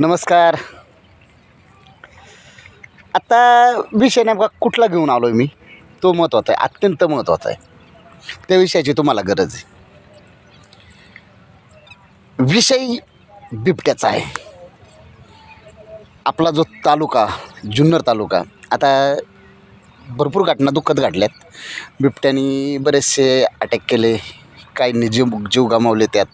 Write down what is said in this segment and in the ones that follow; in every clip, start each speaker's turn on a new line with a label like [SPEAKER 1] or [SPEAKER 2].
[SPEAKER 1] नमस्कार. आता विषय नेमका कुठला घेऊन आलो आहे मी? तो महत्त्वाचा आहे अत्यंत महत्त्वाचा आहे. त्या विषयाची तुम्हाला गरज आहे. विषय बिबट्याचा आहे. आपला जो तालुका जुन्नर तालुका आता भरपूर घटना दुःखद घडल्यात. बिबट्यानी बरेचसे अटॅक केले काहींनी जीव जीव गमावले त्यात.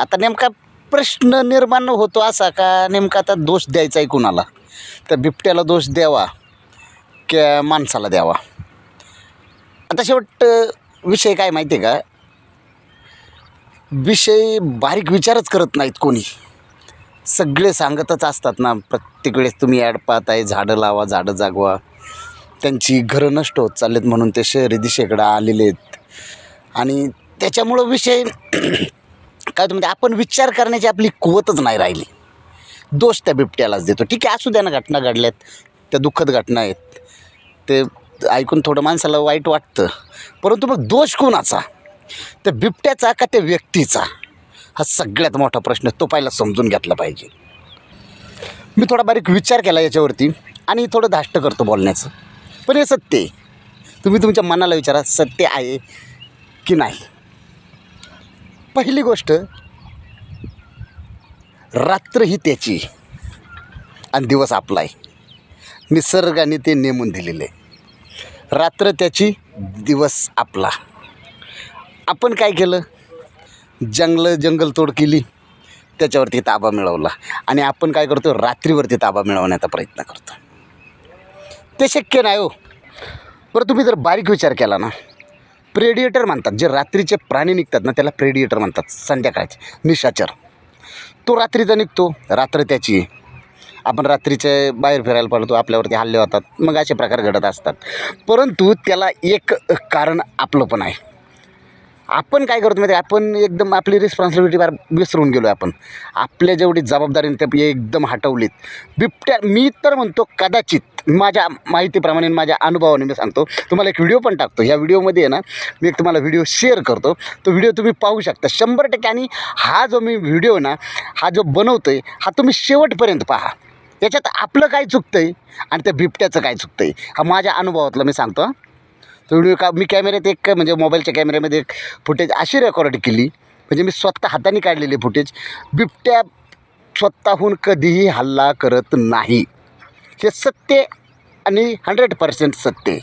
[SPEAKER 1] आता नेमका प्रश्न निर्माण होतो असा का नेमका आता दोष द्यायचा आहे कुणाला? तर बिबट्याला दोष द्यावा की माणसाला द्यावा? आता शेवट विषय काय माहिती आहे का? विषय बारीक विचारच करत नाहीत कोणी. सगळे सांगतच असतात ना प्रत्येक वेळेस तुम्ही ॲड पाहताय झाडं लावा झाडं जागवा. त्यांची घरं नष्ट होत चाललेत म्हणून ते शहरी दिशेकडं आलेले आहेत. आणि त्याच्यामुळं विषय काय होतं म्हणजे आपण विचार करण्याची आपली कुवतच नाही राहिली. दोष त्या बिबट्यालाच देतो. ठीक आहे असू द्या ना घटना घडल्यात त्या दुःखद घटना आहेत. ते ऐकून थोडं माणसाला वाईट वाटतं. परंतु मग दोष कोणाचा? त्या बिबट्याचा का त्या व्यक्तीचा? हा सगळ्यात मोठा प्रश्न तो पहिला समजून घेतला पाहिजे. मी थोडा बारीक विचार केला याच्यावरती आणि थोडं धाष्ट करतो बोलण्याचं. पण हे सत्य आहे. तुम्ही तुमच्या मनाला विचारा सत्य आहे की नाही? पहिली गोष्ट रात्र ही त्याची आणि दिवस आपला आहे निसर्गाने ते नेमून दिलेले. आहे रात्र त्याची दिवस आपला. आपण काय केलं? जंगलं जंगलतोड केली. त्याच्यावरती ताबा मिळवला. आणि आपण काय करतो? रात्रीवरती ताबा मिळवण्याचा प्रयत्न करतो. ते शक्य नाही हो. बरं तुम्ही जर बारीक विचार केला ना प्रेडिएटर म्हणतात. जे रात्रीचे प्राणी निघतात ना त्याला प्रेडिएटर म्हणतात. संध्याकाळचे. निशाचर. तो रात्रीचा निघतो. रात्र त्याची आपण रात्रीचे बाहेर फिरायला पडतो आपल्यावरती हल्ले होतात. मग असे प्रकार घडत असतात. परंतु त्याला एक कारण आपलं पण आहे. आपण काय करतो माहिती आहे? आपण एकदम आपली रिस्पॉन्सिबिलिटी बार विसरून गेलो आपण. आपल्या जेवढी जबाबदारीने ते एकदम हटवलीत. बिबट्या मी तर म्हणतो कदाचित माझ्या माहितीप्रमाणे माझ्या अनुभवाने मी सांगतो तुम्हाला एक व्हिडिओ पण टाकतो. ह्या व्हिडिओमध्ये आहे ना मी एक तुम्हाला व्हिडिओ शेअर करतो. तो व्हिडिओ तुम्ही पाहू शकता. शंभर टक्के आणि हा जो मी व्हिडिओ ना हा जो बनवतो आहे हा तुम्ही शेवटपर्यंत पहा. याच्यात आपलं काय चुकतं आहे आणि त्या बिबट्याचं काय चुकतं आहे हा माझ्या अनुभवातलं मी सांगतो व्हिडिओ का मी कॅमेऱ्यात एक म्हणजे मोबाईलच्या कॅमेऱ्यामध्ये एक फुटेज अशी रेकॉर्ड केली. म्हणजे मी स्वतः हाताने काढलेली फुटेज बिबट्या स्वतःहून कधीही हल्ला करत नाही. हे सत्य आणि हंड्रेड पर्सेंट सत्य.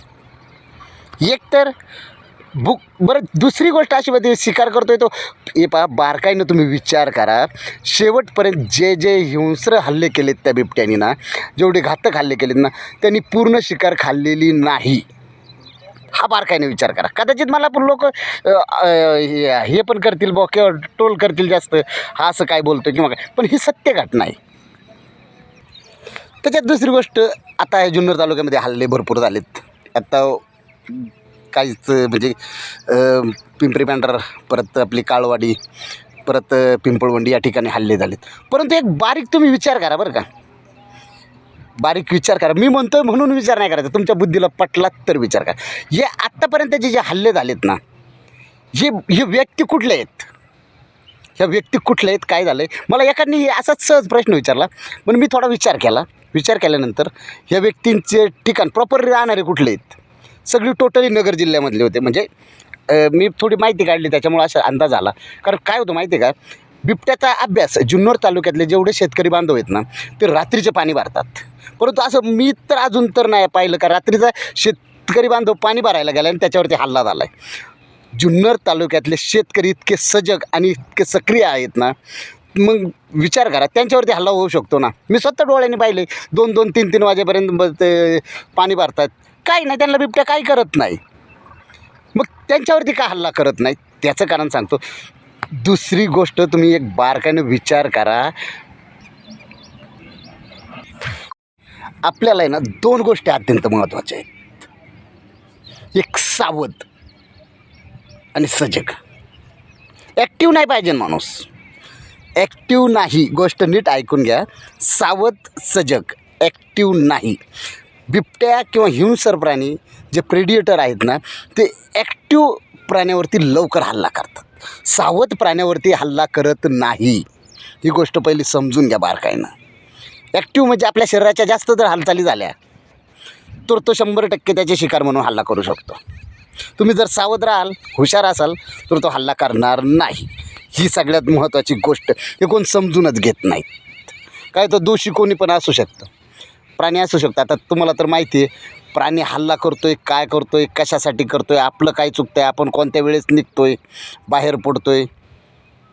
[SPEAKER 1] एकतर बुक बरं दुसरी गोष्ट अशी मध्ये स्वीकार करतोय तो हे पहा बारकाईनं तुम्ही विचार करा. शेवटपर्यंत जे जे हिंस्र हल्ले केलेत त्या बिबट्यानी ना जेवढे घातक हल्ले केलेत ना त्यांनी पूर्ण शिकार खाल्लेली नाही. हा बारकाईने विचार करा. कदाचित मला पण लोक हे पण करतील बॉ किंवा टोल करतील जास्त हा असं काय बोलतो किंवा काय. पण ही सत्य घटना आहे त्याच्यात दुसरी गोष्ट आता या जुन्नर तालुक्यामध्ये हल्ले भरपूर झालेत. आता काहीच म्हणजे पिंपरी पांढर परत आपली काळवाडी परत पिंपळवंडी या ठिकाणी हल्ले झालेत. परंतु एक बारीक तुम्ही विचार करा बरं का. बारीक विचार करा. मी म्हणतोय म्हणून विचार नाही करायचा. तुमच्या बुद्धीला पटलात तर विचार करा. हे आत्तापर्यंतचे जे हल्ले झालेत ना हे हे व्यक्ती कुठले आहेत? ह्या व्यक्ती कुठले आहेत? काय झालं आहे मला एखादी असाच सहज प्रश्न विचारला. पण मी थोडा विचार केला. विचार केल्यानंतर ह्या व्यक्तींचे ठिकाण प्रॉपर राहणारे कुठले आहेत? सगळी टोटली नगर जिल्ह्यामधले होते. म्हणजे मी थोडी माहिती काढली. त्याच्यामुळे असा अंदाज आला. कारण काय होतं माहिती आहे का? बिबट्याचा अभ्यास जुन्नर तालुक्यातले जेवढे शेतकरी बांधव आहेत ना ते रात्रीचे पाणी भरतात. परंतु असं मी तर अजून तर नाही पाहिलं का रात्रीचा शेतकरी बांधव पाणी भरायला गेला आणि त्याच्यावरती हल्ला झाला आहे जुन्नर तालुक्यातले शेतकरी इतके सजग आणि इतके सक्रिय आहेत ना मग विचार करा त्यांच्यावरती हल्ला होऊ शकतो ना. मी स्वतः डोळ्याने पाहिले दोन दोन तीन तीन वाजेपर्यंत ते पाणी भरतात. काही नाही त्यांना बिबट्या काही करत नाही. मग त्यांच्यावरती का हल्ला करत नाही? त्याचं कारण सांगतो. दुसरी गोष्ट तुम्ही एक बारकाने विचार करा आपल्याला आहे ना दोन गोष्टी अत्यंत महत्त्वाच्या आहेत. एक सावध आणि सजग. ॲक्टिव्ह नाही पाहिजे माणूस. ॲक्टिव्ह नाही. गोष्ट नीट ऐकून घ्या. सावध सजग. ॲक्टिव्ह नाही. बिबट्या किंवा हिंसर प्राणी जे प्रेडिएटर आहेत ना ते ॲक्टिव्ह प्राण्यावरती लवकर हल्ला करतात. सावध प्राण्यावरती हल्ला करत नाही. ही गोष्ट पहिली समजून घ्या बारकाईनं. ॲक्टिव्ह म्हणजे आपल्या शरीराच्या जास्त जर हालचाली झाल्या तर तो शंभर टक्के त्याचे शिकार म्हणून हल्ला करू शकतो. तुम्ही जर सावध राहाल हुशार असाल तर तो हल्ला करणार नाही. ही सगळ्यात महत्त्वाची गोष्ट हे कोण समजूनच घेत नाहीत. काय तर दोषी कोणी पण असू शकतं. प्राणी असू शकतं आता तुम्हाला तर माहिती आहे प्राणी हल्ला करतो आहे काय करतो आहे कशासाठी करतो आहे आपलं काय चुकतं आहे आपण कोणत्या वेळेस निघतो आहे बाहेर पडतो आहे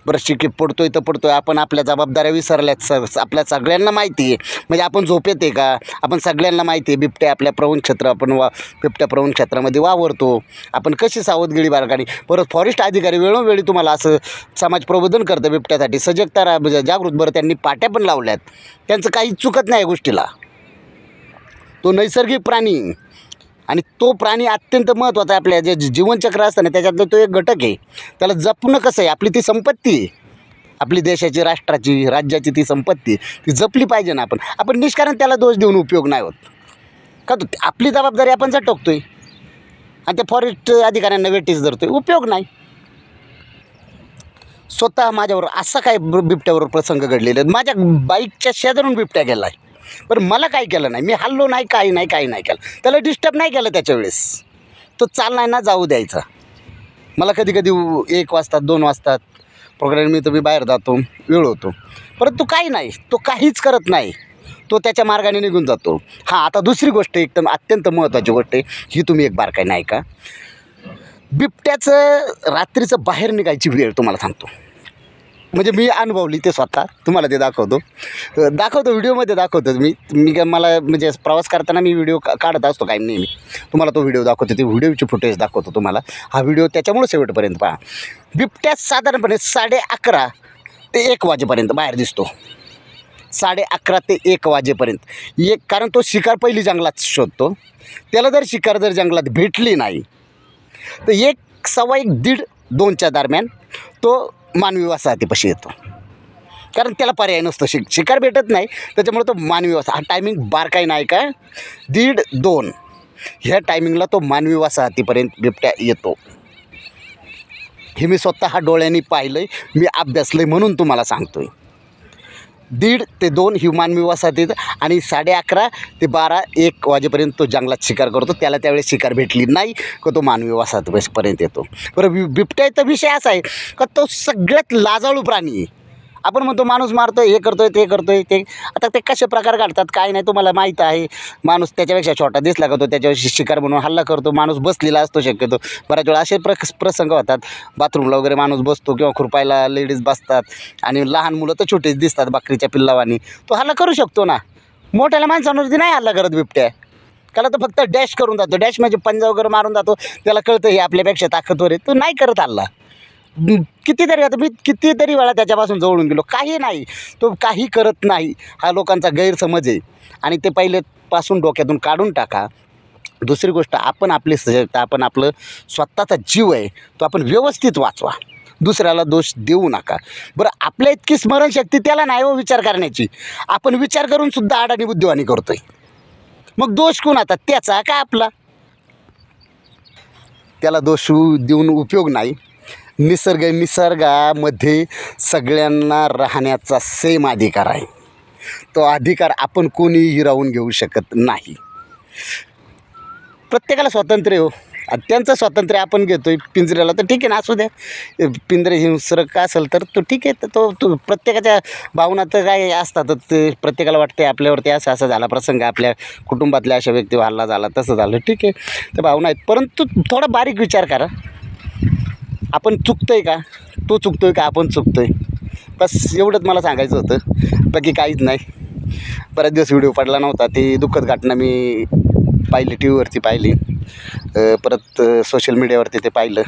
[SPEAKER 1] बरं शिकी आहे तर पडतो आहे आपण आपल्या जबाबदाऱ्या विसरल्यात स आपल्या सगळ्यांना माहिती आहे. म्हणजे आपण झोपेत आहे का? आपण सगळ्यांना माहिती आहे बिबट्या आपल्या प्रवण क्षेत्र आपण वा बिबट्या प्रवण क्षेत्रामध्ये वावरतो. आपण कशी सावधगिरी बाळगाणी परत फॉरेस्ट अधिकारी वेळोवेळी तुम्हाला असं समाज प्रबोधन करतं बिबट्यासाठी. सजगता रा- म्हणजे जागृत. बरं त्यांनी पाट्या पण लावल्यात. त्यांचं काही चुकत नाही या गोष्टीला. तो नैसर्गिक प्राणी. आणि तो प्राणी अत्यंत महत्त्वाचा आहे. आपल्या जे जीवनचक्र असतं ना त्याच्यातलं तो एक घटक आहे. त्याला जपणं कसं आहे? आपली ती संपत्ती आहे. आपली देशाची राष्ट्राची राज्याची ती संपत्ती आहे. ती जपली पाहिजे ना आपण. आपण निष्कारण त्याला दोष देऊन उपयोग नाही होत. का तो आपली जबाबदारी आपण झटकतोय. आणि त्या फॉरेस्ट अधिकाऱ्यांना वेटीस आहे उपयोग नाही. स्वतः माझ्यावर असा काय बिबट्यावर प्रसंग घडलेला आहे. माझ्या बाईकच्या शेजारून बिबट्या गेला आहे पण मला काय केलं नाही? मी हल्लो नाही काही नाही काही नाही केलं. त्याला डिस्टर्ब नाही केलं त्याच्या वेळेस तो चाल नाही ना जाऊ द्यायचा. मला कधी कधी एक वाजतात दोन वाजतात. प्रोग्राम मी तर मी बाहेर जातो वेळ होतो. परंतु काही नाही तो काहीच करत नाही. तो त्याच्या मार्गाने निघून जातो. हां आता दुसरी गोष्ट एकदम अत्यंत महत्त्वाची गोष्ट आहे ही तुम्ही एक बारकाई नाही का बिबट्याचं रात्रीचं बाहेर निघायची वेळ तुम्हाला सांगतो. म्हणजे मी अनुभवली ते स्वतः. तुम्हाला ते दाखवतो. दाखवतो व्हिडिओमध्ये दाखवतो मी. मी काय मला म्हणजे प्रवास करताना मी व्हिडिओ का काढत असतो काय नेहमी. तुम्हाला तो व्हिडिओ दाखवतो ते व्हिडिओची फुटेज दाखवतो तुम्हाला. हा व्हिडिओ त्याच्यामुळे शेवटपर्यंत पहा. बिबट्या साधारणपणे साडे अकरा ते एक वाजेपर्यंत बाहेर दिसतो. साडे अकरा ते एक वाजेपर्यंत. एक कारण तो शिकार पहिली जंगलात शोधतो. त्याला जर शिकार जर जंगलात भेटली नाही तर एक सव्वा एक दीड दोनच्या दरम्यान तो मानवी वसाहतीपाशी येतो. कारण त्याला पर्याय नसतो. शिक शिकार भेटत नाही. त्याच्यामुळे तो मानवी वसा हा टायमिंग बारकाई नाही का? दीड दोन. ह्या टायमिंगला तो मानवी वसाहतीपर्यंत बिबट्या येतो. हे मी स्वतः हा डोळ्यांनी पाहिलं आहे मी अभ्यासलं आहे म्हणून तुम्हाला सांगतो आहे दीड ते दोन ही मानवी येतं आणि साडे अकरा ते बारा एक वाजेपर्यंत तो जंगलात शिकार करतो. त्याला त्यावेळेस शिकार भेटली नाही का तो मानवी वसाहतीपर्यंत येतो. बरं बिबट्याचा विषय असा आहे का तो सगळ्यात लाजाळू प्राणी आहे. आपण म्हणतो माणूस मारतोय हे करतोय ते करतोय ते. आता ते कसे प्रकार काढतात काय नाही तुम्हाला माहीत आहे. माणूस त्याच्यापेक्षा छोटा दिसला का तो शिकार म्हणून हल्ला करतो माणूस बसलेला असतो शक्यतो. बऱ्याच वेळा असे प्र प्रसंग होतात. बाथरूमला वगैरे माणूस बसतो किंवा खुरपायला लेडीज बसतात. आणि लहान मुलं तर छोटेच दिसतात बकरीच्या पिल्लावानी. तो हल्ला करू शकतो ना. मोठ्याला माणसांवरती नाही हल्ला करत बिबट्या. त्याला तर फक्त डॅश करून जातो. डॅश म्हणजे पंजा वगैरे मारून जातो. त्याला कळतं हे आपल्यापेक्षा ताकदवर आहे. तो नाही करत हल्ला. कितीतरी आता मी कितीतरी वेळा त्याच्यापासून जवळून गेलो. काही नाही. तो काही करत नाही. हा लोकांचा गैरसमज आहे. आणि ते पहिल्यापासून डोक्यातून काढून टाका. दुसरी गोष्ट आपण आपली सजगता आपण आपलं स्वतःचा जीव आहे तो आपण व्यवस्थित वाचवा. दुसऱ्याला दोष देऊ नका. बरं आपल्या इतकी स्मरणशक्ती त्याला नाही हो विचार करण्याची. आपण विचार करून सुद्धा अडाणी बुद्धिवानी आहे मग दोष कोण आता? त्याचा का आपला? त्याला दोष देऊन उपयोग नाही. निसर्ग निसर्गामध्ये सगळ्यांना राहण्याचा सेम अधिकार आहे. तो अधिकार आपण कोणीही राहून घेऊ शकत नाही. प्रत्येकाला स्वातंत्र्य हो. आणि त्यांचं स्वातंत्र्य आपण घेतो आहे पिंजऱ्याला तर ठीक आहे ना असू द्या. पिंजरे हिंसरक असेल तर तो ठीक आहे. तर तो तो प्रत्येकाच्या भावना तर काय असतातच. ते प्रत्येकाला वाटते आपल्यावरती असं असं झाला प्रसंग. आपल्या कुटुंबातल्या अशा व्यक्ती हल्ला झाला तसं झालं. ठीक आहे. त्या भावना आहेत. परंतु थोडा बारीक विचार करा. आपण चुकतो आहे का? तो चुकतो आहे का? आपण चुकतो आहे बस एवढंच मला सांगायचं होतं. बाकी काहीच नाही. बऱ्याच दिवस व्हिडिओ पडला नव्हता. ती दुःखद घटना मी पाहिली टी व्हीवरती पाहिली परत सोशल मीडियावरती ते पाहिलं.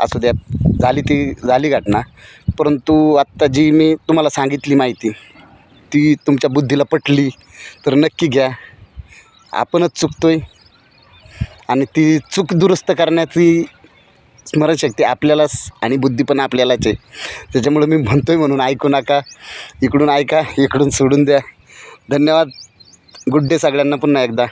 [SPEAKER 1] असू द्या. झाली ती झाली घटना. परंतु आत्ता जी मी तुम्हाला सांगितली माहिती ती तुमच्या बुद्धीला पटली तर नक्की घ्या. आपणच चुकतो आहे आणि ती चूक दुरुस्त करण्याची स्मरणशक्ती आपल्यालाच आणि बुद्धी पण आपल्यालाच आहे. त्याच्यामुळे मी म्हणतो आहे म्हणून ऐकू नका इकडून ऐका इकडून सोडून द्या. धन्यवाद. गुड डे सगळ्यांना पुन्हा एकदा.